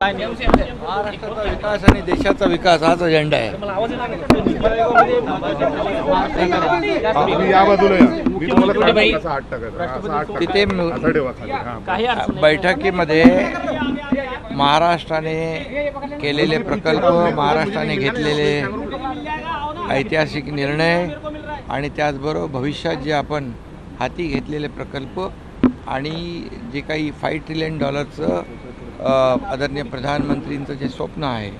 महाराष्ट्राचा विकास आणि देशाचा विकास हाच अजेंडा आहे. तुम्ही या बाजूला या. मी तुम्हाला सांगतो कसा हात टाकायचा हा, असा हात टाका. तिथे बैठकीमध्ये महाराष्ट्राने केलेले प्रकल्प महाराष्ट्राने घेतलेले ऐतिहासिक निर्णय आणि त्याचबरोबर भविष्यात जे आपण हाती घेतलेले प्रकल्प आणि जे काही फाईव्ह ट्रिलियन डॉलरचं आदरणीय प्रधानमंत्रींचं जे स्वप्न आहे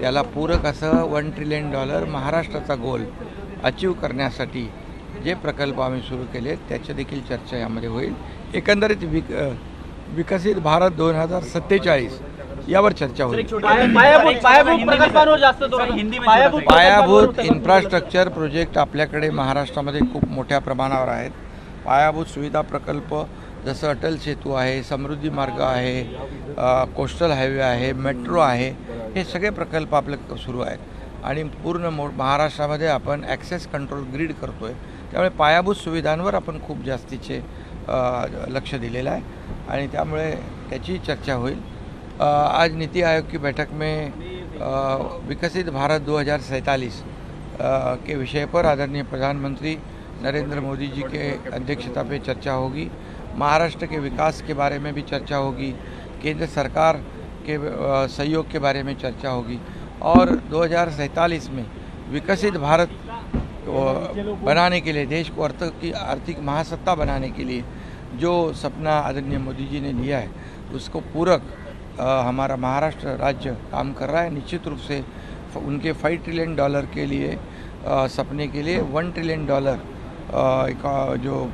त्याला पूरक असं वन ट्रिलियन डॉलर महाराष्ट्राचा गोल अचीव करण्यासाठी जे प्रकल्प आम्ही सुरू केले त्याच्या देखील चर्चा यामध्ये होईल. एकंदरीत विक विकसित भारत दोन हजार सत्तेचाळीस यावर चर्चा होईल. पायाभूत पायाभूत प्रकल्पांवर जास्त जोर हिंदी पायाभूत पायाभूत इन्फ्रास्ट्रक्चर प्रोजेक्ट आपल्याकडे महाराष्ट्रामध्ये खूप मोठ्या प्रमाणावर आहेत. पायाभूत सुविधा प्रकल्प जसं अटल सेतू आहे समृद्धी मार्ग आहे कोस्टल हायवे आहे मेट्रो आहे हे सगळे प्रकल्प आपले सुरू आहेत. आणि पूर्ण मो महाराष्ट्रामध्ये आपण ॲक्सेस कंट्रोल ग्रीड करतो आहे त्यामुळे पायाभूत सुविधांवर आपण खूप जास्तीचे लक्ष दिलेलं आहे. आणि त्यामुळे त्याची चर्चा होईल. आज नीति आयोग की बैठक में विकसित भारत 2047 के विषय पर आदरणीय प्रधानमंत्री नरेंद्र मोदी जी के अध्यक्षता पे चर्चा होगी। महाराष्ट्र के विकास के बारे में भी चर्चा होगी। केंद्र सरकार के सहयोग के बारे में चर्चा होगी। और 2047 में विकसित भारत बनाने के लिए, देश को अर्थ की आर्थिक महासत्ता बनाने के लिए जो सपना आदरणीय मोदी जी ने लिया है, उसको पूरक हमारा महाराष्ट्र राज्य काम कर रहा है। निश्चित रूप से उनके फाइव ट्रिलियन डॉलर के लिए सपने के लिए वन ट्रिलियन डॉलर जो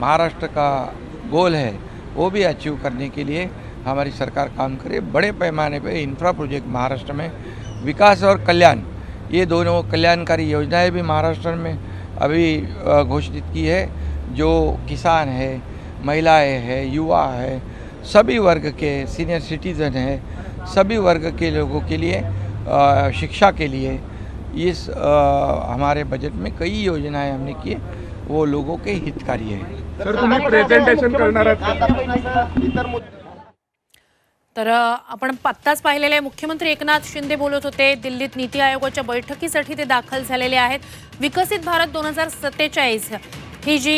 महाराष्ट्र का गोल है, वो भी अचीव करने के लिए हमारी सरकार काम करे। बड़े पैमाने पे इंफ्रा प्रोजेक्ट महाराष्ट्र में विकास और कल्याण, ये दोनों कल्याणकारी योजनाएँ भी महाराष्ट्र में अभी घोषित की है। जो किसान है, महिलाएँ हैं, युवा है, सभी वर्ग के सीनियर सिटीज़न है, सभी वर्ग के लोगों के लिए शिक्षा के लिए इस अ, हमारे बजट में कई योजनाएं हमने की है, वो लोगों के हितकारी है। सर तुम्ही प्रेझेंटेशन करणार आहात? तर आपण आत्ताच पाहिलेले मुख्यमंत्री एकनाथ शिंदे बोलत होते दिल्लीत नीती आयोगाच्या बैठकीसाठी ते दाखल झालेले आहेत. विकसित भारत दोन हजार सत्तेचाळीस. ही जी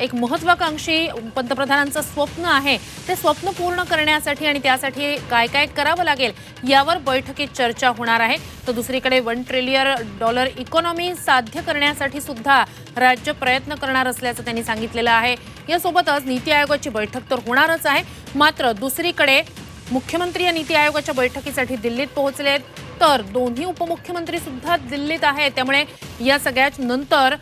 एक महत्वाकांक्षी पंतप्रधानांचं स्वप्न आहे ते स्वप्न पूर्ण करण्यासाठी आणि त्यासाठी काय काय करावं लागेल यावर बैठकीत चर्चा होणार आहे. तर दुसरीकडे वन ट्रिलियन डॉलर इकॉनॉमी साध्य करण्यासाठी सुद्धा राज्य प्रयत्न करणार असल्याचं त्यांनी सांगितलेलं आहे. यासोबतच नीती आयोगाची बैठक तर होणारच आहे. मात्र दुसरीकडे मुख्यमंत्री या नीती आयोगाच्या बैठकीसाठी दिल्लीत पोहोचलेत. तर दोन्ही उपमुख्यमंत्री सुद्धा दिल्लीत आहेत. त्यामुळे या सगळ्याच नंतर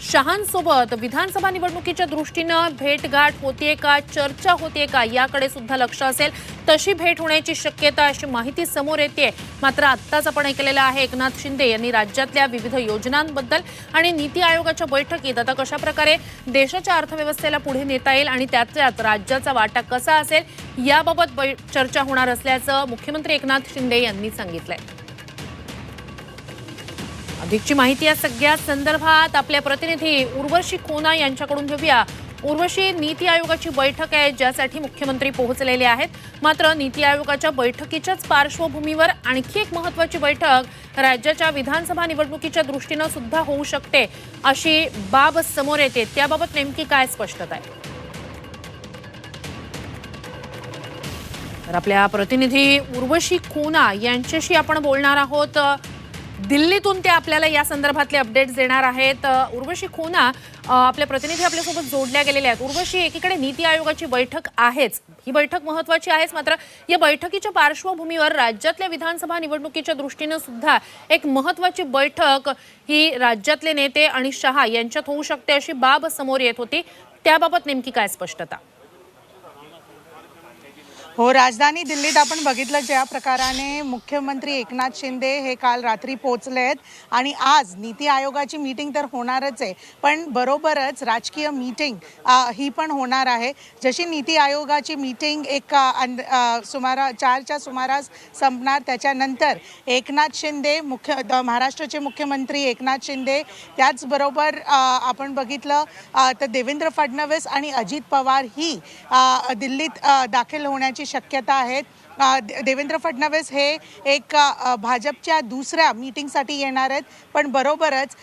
शहांसोबत विधानसभा निवडणुकीच्या दृष्टीनं भेटगाठ होतीये का? चर्चा होतीये का? याकडे सुद्धा लक्ष असेल. तशी भेट होण्याची शक्यता अशी माहिती समोर येते मात्र आत्ताच आपण ऐकलेलं आहे एकनाथ शिंदे यांनी राज्यातल्या विविध योजनांबद्दल आणि नीती आयोगाच्या बैठकीत आता कशा प्रकारे देशाच्या अर्थव्यवस्थेला पुढे नेता येईल आणि त्याच्यात राज्याचा वाटा कसा असेल याबाबत बै- चर्चा होणार असल्याचं मुख्यमंत्री एकनाथ शिंदे यांनी सांगितलंय. अधिकची माहिती या सगळ्या संदर्भात आपल्या प्रतिनिधी उर्वशी कोना यांच्याकडून घेऊया. उर्वशी नीती आयोगाची बैठक आहे ज्यासाठी मुख्यमंत्री पोहोचलेले आहेत. मात्र नीती आयोगाच्या बैठकीच्याच पार्श्वभूमीवर आणखी एक महत्वाची बैठक राज्याच्या विधानसभा निवडणुकीच्या दृष्टीनं सुद्धा होऊ शकते अशी बाब समोर येते. त्याबाबत नेमकी काय स्पष्टता आहे? तर आपल्या प्रतिनिधी उर्वशी कोना यांच्याशी आपण बोलणार आहोत. दिल्लीतून ते आपल्याला या संदर्भातले अपडेट्स देणार आहेत. उर्वशी खुना आपल्या प्रतिनिधी आपल्यासोबत जोडल्या गेलेल्या आहेत. उर्वशी एकीकडे नीती आयोगाची बैठक आहेच. ही बैठक महत्वाची आहेच मात्र या बैठकीच्या पार्श्वभूमीवर राज्यातल्या विधानसभा निवडणुकीच्या दृष्टीनं सुद्धा एक महत्वाची बैठक ही राज्यातले नेते आणि शहा यांच्यात होऊ शकते अशी बाब समोर येत होती. त्याबाबत नेमकी काय स्पष्टता? हो राजधानी दिल्लीत आपण बघितलं ज्या प्रकाराने मुख्यमंत्री एकनाथ शिंदे हे काल रात्री पोचले आहेत आणि आज नीती आयोगाची मीटिंग तर होणारच आहे पण बरोबरच राजकीय मीटिंग ही पण होणार आहे. जशी नीती आयोगाची मीटिंग एक अंद- सुमारा चारच्या सुमारास संपणार त्याच्यानंतर एकनाथ शिंदे मुख्य द- महाराष्ट्राचे मुख्यमंत्री एकनाथ शिंदे त्याचबरोबर आपण बघितलं तर देवेंद्र फडणवीस आणि अजित पवार ही दिल्लीत दाखल होण्याची शक्यता आहेत. देवेंद्र फडणवीस हे एक भाजपच्या दुसऱ्या मीटिंगसाठी येणार आहेत. पण बरोबरच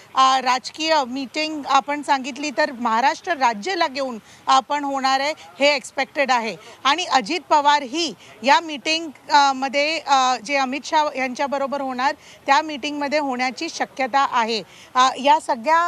राजकीय मीटिंग आपण सांगितली तर महाराष्ट्र राज्याला घेऊन आपण होणार आहे हे एक्सपेक्टेड आहे. आणि अजित पवार ही या मीटिंगमध्ये जे अमित शाह यांच्याबरोबर होणार त्या मीटिंगमध्ये होण्याची शक्यता आहे. या सगळ्या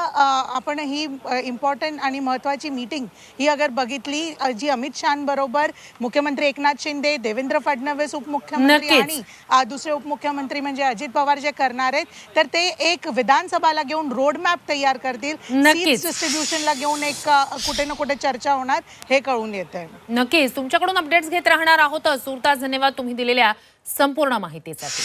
आपण ही इम्पॉर्टंट आणि महत्त्वाची मीटिंग ही अगर बघितली जी अमित शहांबरोबर मुख्यमंत्री एकनाथ शिंदे देवेंद्र फडणवीस उपमुख्यमंत्री नक्कीच. आणि दुसरे उपमुख्यमंत्री म्हणजे अजित पवार जे करणार आहेत तर ते एक विधानसभाला घेऊन रोड मॅप तयार करतील. डिस्ट्रीब्युशनला घेऊन एक कुठे ना कुठे चर्चा होणार हे कळून येत आहे नक्कीच. तुमच्याकडून अपडेट्स घेत राहणार आहोत धन्यवाद तुम्ही दिलेल्या संपूर्ण माहितीसाठी.